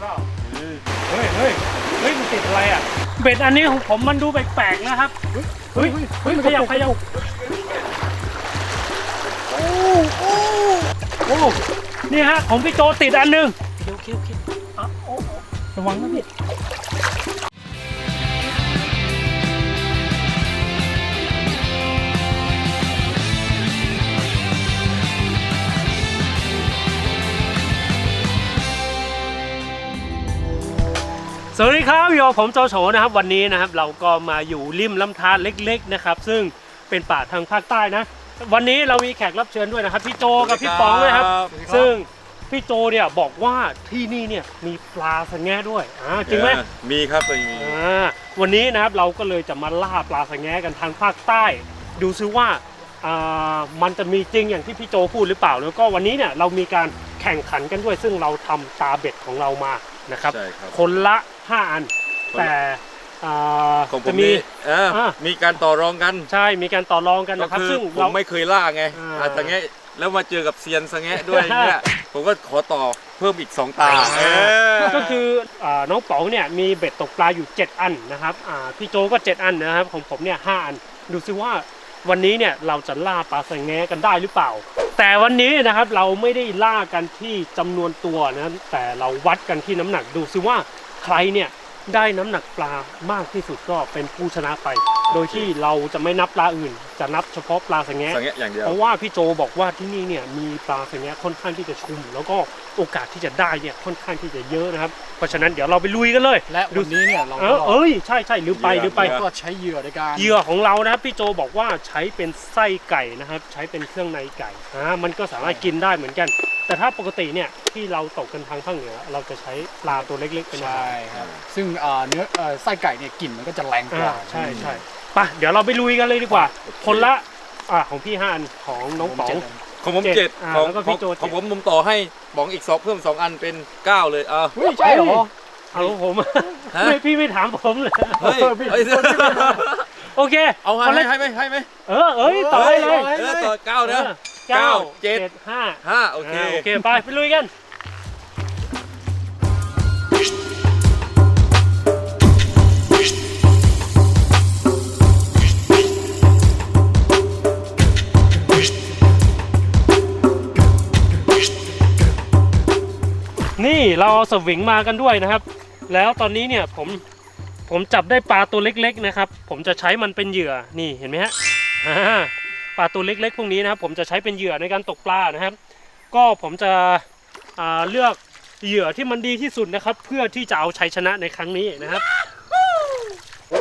เปล่าเฮ้ยเฮ้ยเฮ้ยมันติดอะไรอะ เบ็ดอันนี้ของผมมันดูแปลกๆนะครับ เฮ้ยเฮ้ยขยับขยับโอ้โอ้โอ้นี่ฮะของพี่โจติดอันหนึงโอเคโอเคโอเคอะโอ้โอ้ระวังนะพี่ สวัสดีครับอยู่กับผมโจโฉนะครับวันนี้นะครับเราก็มาอยู่ริมลำธารเล็กๆนะครับซึ่งเป็นป่าทางภาคใต้นะ วันนี้เรามีแขกรับเชิญด้วยนะครับพี่โจกับพี่ป๋องนะครับซึ่งพี่โจเนี่ยบอกว่าที่นี่เนี่ยมีปลาสะแงะด้วยอ่าจริงไหมเออมีครับมีอ่าวันนี้นะครับเราก็เลยจะมาล่าปลาสะแงะกันทางภาคใต้ ดูซิว่าอ่ามันจะมีจริงอย่างที่พี่โจพูดหรือเปล่าแล้วก็วันนี้เนี่ยเรามีการแข่งขันกันด้วย ซึ่งเราทำตาเบ็ดของเรามานะครับ ใช่ครับคนละ 5อันคนละแต่อ่าของผจะมมี นี่เอออะ มีการต่อรองกันใช่มีการต่อรองกันก็นะครับ คือซึ่งผมเราไม่เคยล่าไงอ่าอาสงแงะแล้วมาเจอกับเซียนสงแงะด้วยเนี่ยผมก็ขอต่อเพิ่มอีก2ตาเออ ก็คืออ่าน้องป๋องเนี่ยมีเบ็ดตกปลาอยู่ 7 อันนะครับอ่าพี่โจก็ 7 อันนะครับของผมเนี่ยหอัน ดูซิว่าวันนี้เนี่ยเราจะล่าปลาสะแงกันได้หรือเปล่า แต่วันนี้นะครับเราไม่ได้ล่ากันที่จำนวนตัวนะแต่เราวัดกันที่น้ำหนักดูซิว่า ใครเนี่ยได้น้ำหนักปลามากที่สุดก็เป็นผู้ชนะไป โดยที่เราจะไม่นับปลาอื่น จะนับเฉพาะปลาสะแงสงแงะอย่างเดียวเพราะว่าพี่โจบอกว่าที่นี่เนี่ยมีปลาสะแงค่อนข้างที่จะชุม แล้วก็โอกาสที่จะได้เนี่ยค่อนข้างที่จะเยอะนะครับ เพราะฉะนั้นเดี๋ยวเราไปลุยกันเลยและวันนี้เนี่ยเราเอก็อเอ้ยใช่ใช่ลืมไปลืมไปเหยื่อก็ใช้เหยื่อในการเหยื่อของเรานะครับพี่โจบอกว่าใช้เป็นไส้ไก่นะครับ ใช้เป็นเครื่องในไก่อ่ามันก็สามารถกินได้เหมือนกัน แต่ถ้าปกติเนี่ยที่เราตกกันทางภาคเหนือ เราจะใช้ปลาตัวเล็กๆเป็นอาหารใช่ครับซึ่งเอ่อเนื้อเอ่อไส้ไก่เนี่ยกลิ่นมันก็จะแรงกอ่าว่าใช่ใช่ ไปเดี๋ยวเราไปลุยกันเลยดีกว่า คนละอ่าของพี่ห้าอันของน้องป๋อง ของผมเจ็ดเจ็ดอ่าของแล้วก็ขพี่องโจของเจ็ดผมผมต่อให้บองอีกสองเพิ่มสองอันเป็นเก้าเลยอะเฮ้ยใช่เหรอ เอาผมฮะ ไม่พี่ไม่ถามผมเลย เฮ้ยเออพี่เฮ้ยโอเคเอาให้คนละให้ไหมให้ไหมเออเอ้ยต่อให้เลยเออต่อเก้านะออเก้าเก้าเจ็ดห้าห้าโอเค อ่าโอเคไปไปลุยกัน นี่เราเอาสวิงมากันด้วยนะครับ แล้วตอนนี้เนี่ยผมผมจับได้ปลาตัวเล็กๆนะครับ ผมจะใช้มันเป็นเหยื่อนี่เห็นไหมฮะอ่าปลาตัวเล็กๆพวกนี้นะครับ ผมจะใช้เป็นเหยื่อในการตกปลานะครับ ก็ผมจะอ่าเลือกเหยื่อที่มันดีที่สุดนะครับ เพื่อที่จะเอาชัยชนะในครั้งนี้นะครับโอ้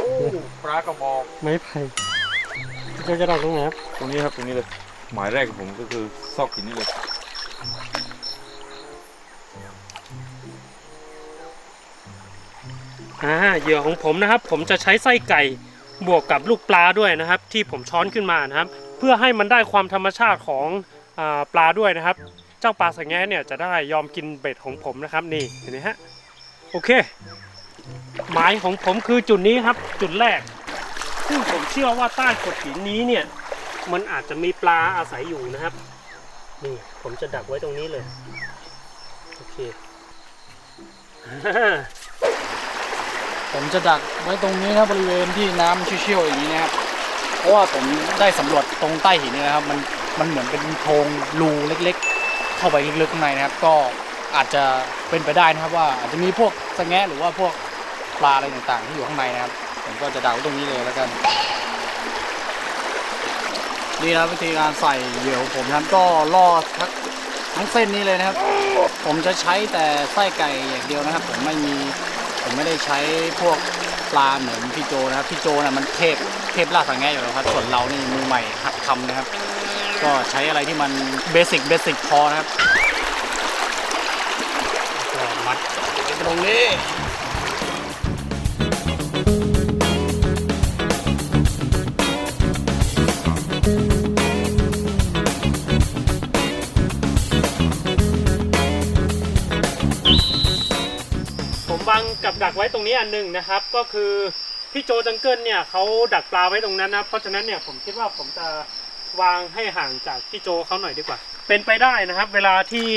ปลากระบอกไม้ไผ่จะกระดองตรงไหนครับตรงนี้ครับตรงนี้เลยหมายแรกของผมก็คือซอกหินนี่เลย อ่าเหยื่อของผมนะครับ ผมจะใช้ไส้ไก่บวกกับลูกปลาด้วยนะครับ ที่ผมช้อนขึ้นมานะครับ เพื่อให้มันได้ความธรรมชาติของอปลาด้วยนะครับ เจ้าปลาสังแงเนี่ยจะได้ยอมกินเบ็ดของผมนะครับนี่เห็นไหมฮะโอเค หมายของผมคือจุดนี้ครับ จุดแรก ซึ่งผมเชื่อว่าใต้โขดหินนี้เนี่ย มันอาจจะมีปลาอาศัยอยู่นะครับ นี่ผมจะดักไว้ตรงนี้เลย โอเค ผมจะดักไว้ตรงนี้นะบริเวณที่น้ำเชี่ยวๆอย่างนี้นะครับเพราะว่าผมได้สำรวจตรงใต้หินนี่นะครับ มันมันเหมือนเป็นโพรงรูเล็ก ๆ เข้าไปลึกๆข้างในนะครับ ก็อาจจะเป็นไปได้นะครับว่าอาจจะมีพวกสแงะหรือว่าพวกปลาอะไรต่างๆ ที่อยู่ข้างในนะครับ ผมก็จะดักตรงนี้เลยแล้วกันนี่นะวิธีการใส่เหยื่อของผมนะครับก็ล่อทั้งทั้งเส้นนี้เลยนะครับ ผมจะใช้แต่ไส้ไก่อย่างเดียวนะครับ ผมไม่มี ผมไม่ได้ใช้พวกปลาเหมือนพี่โจนะครับพี่โจน่ะมันเทพเทพล่าสังแง่อยู่แล้วครับส่วนเรานี่มือใหม่หัดทำนะครับ ก็ใช้อะไรที่มันเบสิกเบสิกพอนะครับก็มัดตรงนี้ ดักไว้ตรงนี้อันหนึ่งนะครับ ก็คือพี่โจจังเกิลเนี่ยเขาดักปลาไว้ตรงนั้นนะเพราะฉะนั้นเนี่ยผมคิดว่าผมจะวางให้ห่างจากพี่โจเขาหน่อยดีกว่า เป็นไปได้นะครับ เวลาที่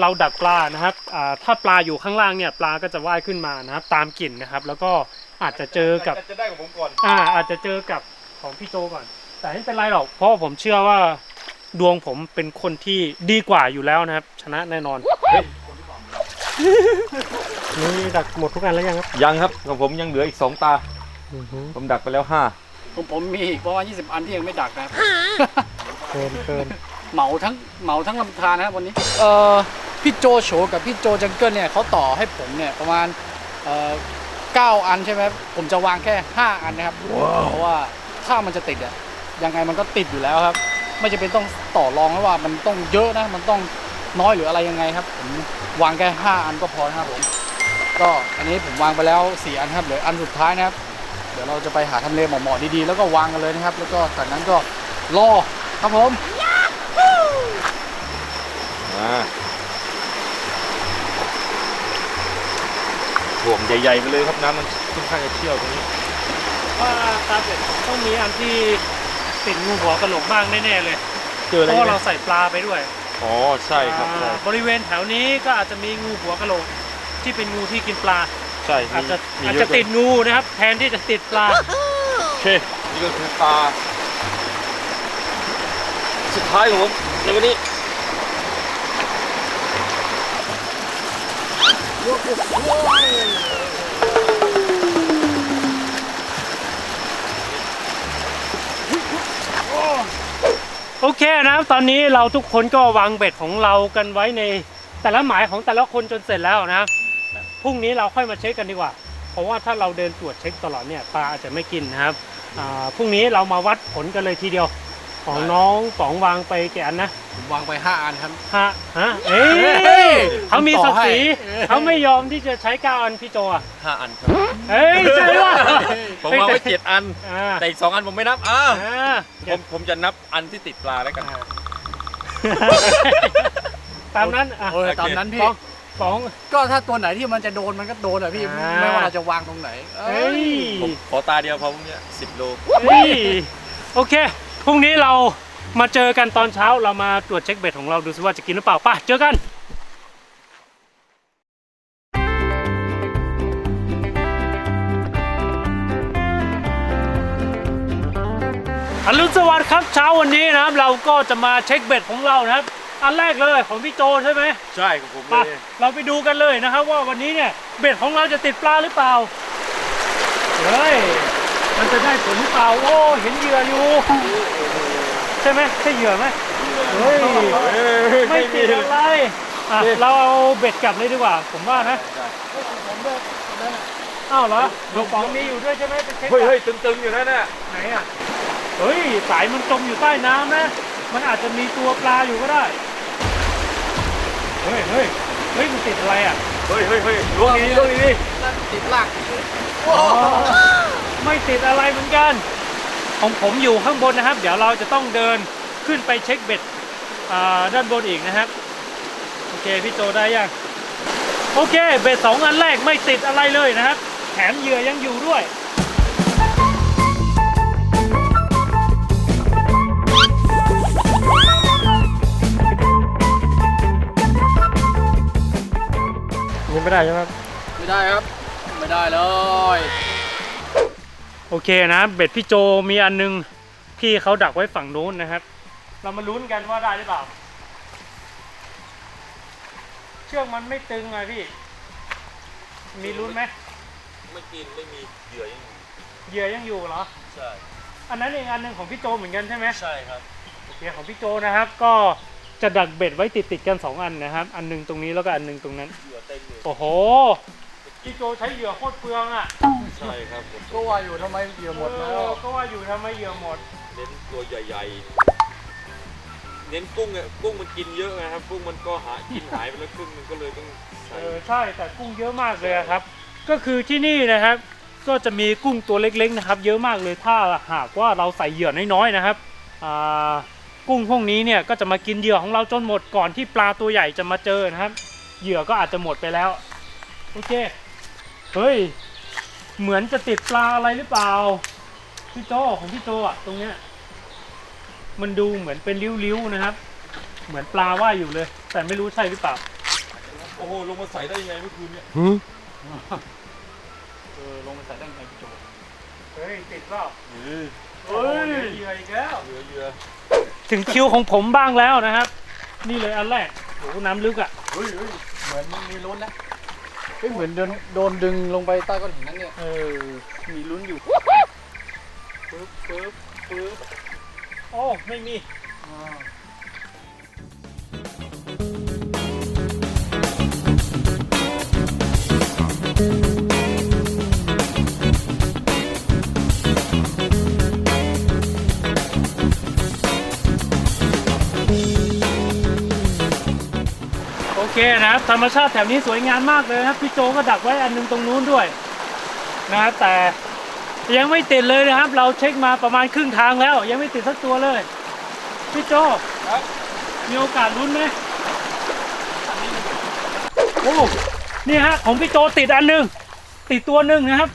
เราดักปลานะครับอ่าถ้าปลาอยู่ข้างล่างเนี่ยปลาก็จะว่ายขึ้นมานะครับ ตามกลิ่นนะครับ แล้วก็อาจจะเจอกับจะได้ของผมก่อนอ่าอาจจะเจอกับของพี่โจก่อน แต่ไม่เป็นไรหรอกเพราะว่าผมเชื่อว่าดวงผมเป็นคนที่ดีกว่าอยู่แล้วนะครับ ชนะแน่นอน นี่ดักหมดทุกอันแล้วยังครับยังครับของผมยังเหลืออีกสองตา ผมดักไปแล้วห้าผมผมมีอีกประมาณ20 อันที่ยังไม่ดักนะครับ เกินเกินเหมาทั้งเหมาทั้งลำธารนะครับวันนี้ เอ่อพี่โจโฉกับพี่โจจังเกิลเนี่ยเขาต่อให้ผมเนี่ยประมาณเอ่อเก้าอันใช่ไหมครับผมจะวางแค่ 5 อันนะครับ เพราะว่าถ้ามันจะติดอะยังไงมันก็ติดอยู่แล้วครับ ไม่จำเป็นต้องต่อรองแล้วว่ามันต้องเยอะนะมันต้อง น้อยหรืออะไรยังไงครับ ผมวางแค่5อันก็พอนะครับผมก็อันนี้ผมวางไปแล้ว4อันครับเหลืออันสุดท้ายนะครับ เดี๋ยวเราจะไปหาทำเลเหมาะๆดีๆแล้วก็วางกันเลยนะครับ แล้วก็จากนั้นก็รอครับผมอ่าห่วงใหญ่ๆไปเลยครับน้ำมันค่อนข้างจะเชี่ยวตรงนี้ว่าตาเป็ดต้องมีอันที่ติดงูหัวกระโหลกบ้างแน่ๆเลย เจอเพอะไรราะว่าไหมเราใส่ปลาไปด้วย อ๋อใช่ครับอ่าบริเวณแถวนี้ก็อาจจะมีงูหัวกระโหลกที่เป็นงูที่กินปลา ใช่อาจจะมีอาจเยจะอะติดงูนะครับแทนที่จะติดปลา โอเคนี่ก็คือปลาสุดท้ายของผมในวันนี้ โอเคนะครับตอนนี้เราทุกคนก็วางเบ็ดของเรากันไว้ในแต่ละหมายของแต่ละคนจนเสร็จแล้วนะครับพรุ่งนี้เราค่อยมาเช็คกันดีกว่า เพราะว่าถ้าเราเดินตรวจเช็คตลอดเนี่ยปลาอาจจะไม่กินนะครับพรุ่งนี้เรามาวัดผลกันเลยทีเดียว ของน้องป๋องวางไปกี่อันนะผมวางไป 5 อันครับ ฮะฮะเอ้เฮ้ยยเขามีศักดิ์ศรีผมต่อให้ เขาไม่ยอมที่จะใช้เก้าอันพี่โจอะห้าอันครับ เอ้ยใช่ป่ะผมวางไว้เจ็ดอัน อ่าแต่อีกสองอันผมไม่นับอ่าอ่าผมผมจะนับอันที่ติดปลาแล้วกัน ตามนั้นอะเออโอเค ตามนั้นพี่ป๋องป๋อง ก็ถ้าตัวไหนที่มันจะโดนมันก็โดนอะพี่อ่า ไม่ว่าเราจะวางตรงไหนเฮ้ยผมขอตาเดียวพอพวกเนี้ยสิบโล เฮ้ยโอเค พรุ่งนี้เรามาเจอกันตอนเช้าเรามาตรวจเช็คเบ็ดของเราดูซิว่าจะกินหรือเปล่าไป่ะเจอกันอรุณสวัสดิ์ครับเช้าวันนี้นะครับ เราก็จะมาเช็คเบ็ดของเรานะครับ อันแรกเลยของพี่โจใช่ไหมใช่ของผมไปเลยเราไปดูกันเลยนะครับ ว่าวันนี้เนี่ยเบ็ดของเราจะติดปลาหรือเปล่าเฮ้ย มันจะได้ผลหรือเปล่าโอ้เห็นเหยื่ออยู่ ใช่ไหมใช่เหยื่อไหมเฮ้ยไม่ติดอะไรอะเราเอาเบ็ดกลับเลยดีกว่า ผมว่านะอ้าวเหรอหลวงปองมีอยู่ด้วยใช่ไหมไปเช็คเฮ้ยก่อนเฮ้ยตึงๆอยู่นั่นน่ะไหนอะเฮ้ยสายมันจมอยู่ใต้น้ำนะมันอาจจะมีตัวปลาอยู่ก็ได้เฮ้ยเฮ้ยเฮ้ยมันติดอะไรอะเฮ้ยเฮ้ยเฮ้ยล้วงดีๆล้วงดีนั่นติดลาก ไม่ติดอะไรเหมือนกัน ของผมอยู่ข้างบนนะครับ เดี๋ยวเราจะต้องเดินขึ้นไปเช็คเบ็ดอ่าด้านบนอีกนะครับ โอเคพี่โจได้ยังโอเคเบ็ดสองอันแรกไม่ติดอะไรเลยนะครับ แถมเหยื่อยังอยู่ด้วยยังไม่ได้ใช่ไหมไม่ได้ครับ ไม่ได้เลย โอเคนะ เบ็ดพี่โจมีอันนึง พี่เขาดักไว้ฝั่งนู้นนะครับ เรามาลุ้นกันว่าได้หรือเปล่า เชือกมันไม่ตึงไงพี่ มีลุ้นไหมๆไม่กินไม่มีเหยื่อยังอยู่เหยื่อยังอยู่เหรอ ใช่อันนั้นเองอันหนึ่งของพี่โจเหมือนกันใช่ไหมใช่ครับโอเคของพี่โจนะครับ ก็จะดักเบ็ดไว้ติดติดๆกันสองอันนะครับ อันหนึงตรงนี้แล้วก็อันหนึงตรงนั้น เหยื่อเต็มเลยโอ้โห พี่โจใช้เหยื่อโคตรเปลืองอะใช่ครับผมก็ว่าอยู่ทำไมเหยื่อหมดแล้ว เออก็ว่าอยู่ทำไมเหยื่อหมด เน้นตัวใหญ่ๆ เน้นกุ้งเนี่ยกุ้งมันกินเยอะไงครับ กุ้งมันก็หากินหายไปแล้วครึ่งหนึงก็เลยต้องเอใส่อใช่แต่กุ้งเยอะมากเลยอะครับ ก็คือที่นี่นะครับ ก็จะมีกุ้งตัวเล็กๆนะครับ เยอะมากเลยถ้าหากว่าเราใส่เหยื่อน้อยๆนะครับอ่ากุ้งพวกนี้เนี่ยก็จะมากินเหยื่อของเราจนหมดก่อนที่ปลาตัวใหญ่จะมาเจอนะครับ เหยื่อก็อาจจะหมดไปแล้วโอเค เฮ้ย เหมือนจะติดปลาอะไรหรือเปล่า พี่โจของพี่โจอะตรงเนี้ย มันดูเหมือนเป็นริ้วๆนะครับ เหมือนปลาว่ายอยู่เลย แต่ไม่รู้ใช่หรือเปล่าโหลงมาใส่ได้ยังไงเมื่อคืนเนี่ยเออ ลงไปใส่ได้ไงพี่โจเฮ้ย ติดเปล่าเฮ้ยเฮ้ยเหยื่ออีกแล้วเรือเรือถึงคิวของผมบ้างแล้วนะครับ นี่เลยอันแรกโอ้โหน้ำลึกอะ เฮ้ยเฮ้ยเหมือนมันมีลุ้นนะเฮ้ยเหมือนโดนโดนดึงลงไปใต้ก้อนหินนั่นเนี่ย เออ มีลุ้นอยู่ปึ๊บปึ๊บปึ๊บโอ้ ไม่มี อ่า นะครับธรรมชาติแถวนี้สวยงามมากเลยนะครับพี่โจก็ดักไว้อันหนึงตรงนู้นด้วยนะครับแต่ยังไม่ติดเลยนะครับ เราเช็คมาประมาณครึ่งทางแล้ว ยังไม่ติดสักตัวเลยพี่โจครับมีโอกาสลุ้นไหมโอ้นี่ฮะของพี่โจติดอันหนึงติดตัวหนึ่งนะครับ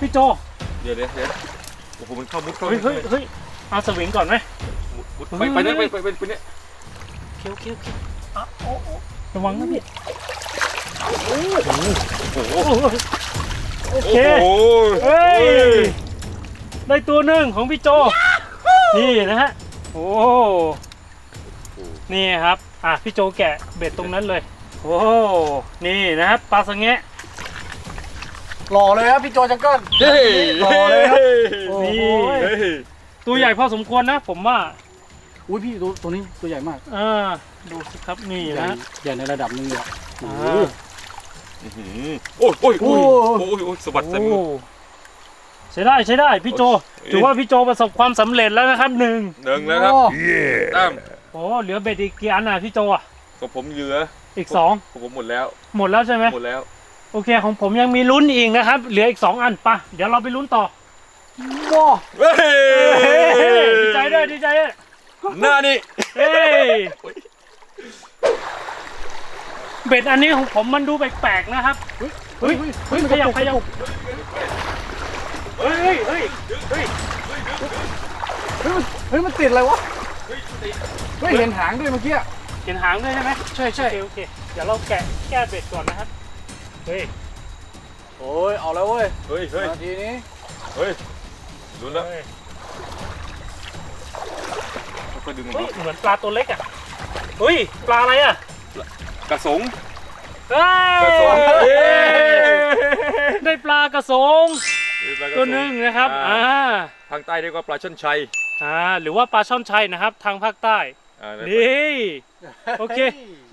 พี่โจเดี๋ยวเดี๋ยวเดี๋ยวโอ้โหมันเข้ามุดเข้าเฮ้ยเฮ้ยเฮ้ยเอาสวิงก่อนไหมมุดมุดไปไปเนี่ยไปไปไปไปเนี่ยเคี้ยวเคี้ยวเคี้ยวอะโอ้โอ้ ระวังนะพี่โอ้โหโอ้โหโอโอ้เคโหเฮ้ย ได้ตัวหนึ่งของพี่โจ นี่นะฮะ โอ้ นี่ครับ อะพี่โจแกะเบ็ดตรงนั้นเลย โอ้ นี่นะครับปลาสังแงะหล่อเลยครับพี่โจจังเกิล เฮ้ยหล่อเลยครับโอ้นี่โหเฮ้ยตัวใหญ่พอสมควรนะ ผมว่า อุ้ยพี่ดูตัวนี้ตัวใหญ่มากอ่าดูสิครับนี่ใหญ่นะใหญ่ในระดับหนึงเลยอะโอ้อ่โหาอื้อหือโอ้ยโอ้ยโอ้ยโอ้โอ้ยโอ้ยสะบัดใส่มือ โอ้ใช้ได้ใช้ได้พี่โจ โอ้ย ถือว่าพี่โจประสบความสำเร็จแล้วนะครับหนึ่งหนึ่งแล้วครับโอ้ตั้มโอ้เหลือเบ็ดอีกกี่อันอะพี่โจอะก็ผมเหลืออีกสองของผมหมดแล้ว หมดแล้วใช่ไหมหมดแล้ว โอเคของผมยังมีลุ้นอีกนะครับ เหลืออีกสองอันปะเดี๋ยวเราไปลุ้นต่อว้าเฮ้ยดีใจด้วยดีใจด้วย หน้านี่เฮ้ยเบ็ดอันนี้ของผมมันดูแปลกๆนะครับเฮ้ยเฮ้ยเฮ้ยมันขกระยับตุกขยับเฮ้ยเฮ้ยเฮ้ยเฮ้ยมันเฮ้ยมันติดอะไรวะเฮ้ยเห็นหางด้วยเมื่อกี้อะเห็นหางด้วยใช่ไหมใช่ใช่โอเคโอเคเดี๋ยวเราแกะแก้เบ็ดก่อนนะครับเฮ้ยโอ้ยเอาแล้วเว้ยเฮ้ยเฮ้ยนาทีนี้เฮ้ยลุ้นแล้วเฮ้ย ค่อยๆดึงมันเฮ้ยเหมือนปลาตัวเล็กอะเฮ้ยปลาอะไรอะกระสงเฮ้ยกระสงเย้ได้ปลากระสงตัวหนึ่งนะครับอ่าอ่าทางใต้เรียกว่าปลาช่อนชัยอ่าหรือว่าปลาช่อนชัยนะครับ ทางภาคใต้ อ่า นี่โอเค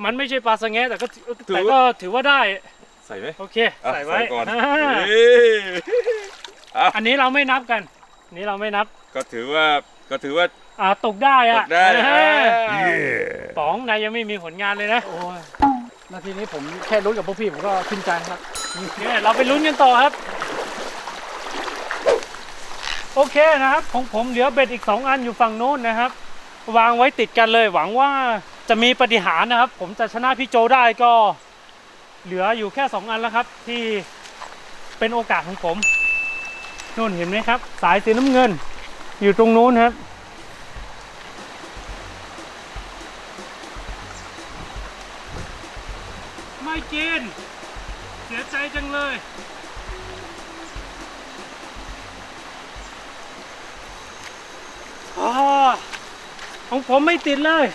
มันไม่ใช่ปลาสะแงะแต่ก็ถือถือแต่ก็ถือว่าได้ ใส่ไหมโอเค อะใส่ไว้ก่อนอ่าเฮ้ยอะอันนี้เราไม่นับกันอันนี้เราไม่นับก็ถือว่าก็ถือว่า อ่าตกได้ตอะกได้อ่าอ่าป๋องนายยังไม่มีผลงานเลยนะโอ้ยนาทีนี้ผมแค่รู้กับพวกพี่ผมก็ขึ้นใจครับ เนี่ยเราไปลุ้นกันต่อครับ โอเคนะครับของผมเหลือเบ็ดอีก 2 อันอยู่ฝั่งโน้นนะครับ วางไว้ติดกันเลย หวังว่าจะมีปฏิหารย์นะครับ ผมจะชนะพี่โจได้ก็เหลืออยู่แค่ 2 อันแล้วครับ ที่เป็นโอกาสของผมนู่นเห็นไหมครับ สายสีน้ำเงิน อยู่ตรงนู้นครับ กิน เสียใจจังเลยอาของผมไม่ติดเลย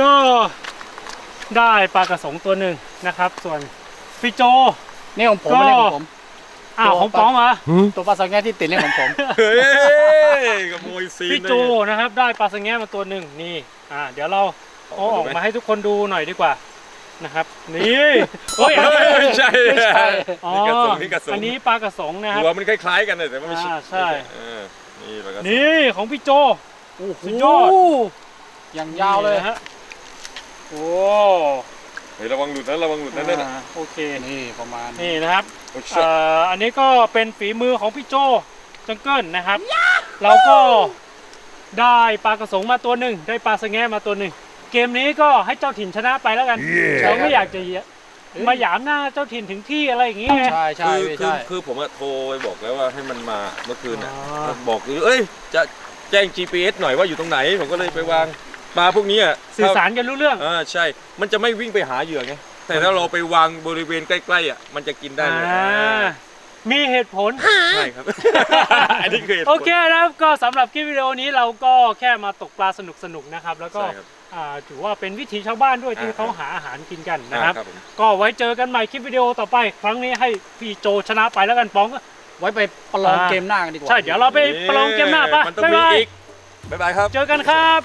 ก็ได้ปลากระสงตัวหนึ่งนะครับ ส่วนพี่โจ นี่ของผมไม่ใช่ของผม อ้าวของป๋องเหรอ ตัวปลาสังแงที่ติดเนี่ยของผม เฮ้ยขโมยซีนพี่โจนะครับได้ปลาสังแงมาตัวหนึ่งนี่อ่าเดี๋ยวเราเอาออกมาให้ทุกคนดูหน่อยดีกว่า นะครับ นี่โอ้ยเฮ้ยไม่ใช่ไม่ใช่อ๋อนี่กระสงนี่กระสงอันนี้ปลากระสงนะครับหัวมันคล้ายๆกันเลยแต่ว่าไม่ใช่อ่าใช่ เออนี่ปลากระสงนี่ของพี่โจโอ้โหสุดยอดอย่างยาวเลยนี่นะฮะ โอ้เฮ้ยระวังหลุดนะระวังหลุดนะนั่นน่ะอ่าโอเค นี่ประมาณนี่นะครับ โอ้ยเอ่ออันนี้ก็เป็นฝีมือของพี่โจจังเกิลนะครับ เราก็ได้ปลากระสงมาตัวหนึ่งได้ปลาสะแงมาตัวหนึ่ง เกมนี้ก็ให้เจ้าถิ่นชนะไปแล้วกันเราไม่อยากจะมาหยามหน้าเจ้าถิ่นถึงที่อะไรอย่างงี้ไง ใช่ใช่คือพี่คือใช่คือผมอะโทรไปบอกแล้วว่าให้มันมาเมื่อคืนน่ะอ๋อ บอกอยู่เอ้ยจะแจ้ง GPS หน่อยว่าอยู่ตรงไหน ผมก็เลยไปวางปลาพวกนี้อะสื่อสารกันรู้เรื่อง อ่าใช่ มันจะไม่วิ่งไปหาเหยื่อไงแต่ถ้าเราไปวางบริเวณใกล้ๆอะมันจะกินได้เลยอ่ามีเหตุผล ใช่ครับ อันนี้คือหตุผล โอเคนะครับก็สำหรับคลิปวิดีโอนี้เราก็แค่มาตกปลาสนุกๆนะครับ แล้วก็ใช่ครับ อ่าถือว่าเป็นวิถีชาวบ้านด้วยที่อ่าเขาหาอาหารกินกันนะครับ อ่าผม ก็ไว้เจอกันใหม่คลิปวิดีโอต่อไป ครั้งนี้ให้พี่โจชนะไปแล้วกันป๋อง ไว้ไปประลองอ่า เกมหน้ากันดีกว่า ใช่เดี๋ยวเราไปประลองเกมหน้าปะมันต้องบ๊ายบายมีอีกบ๊ายบายครับ เจอกันครับ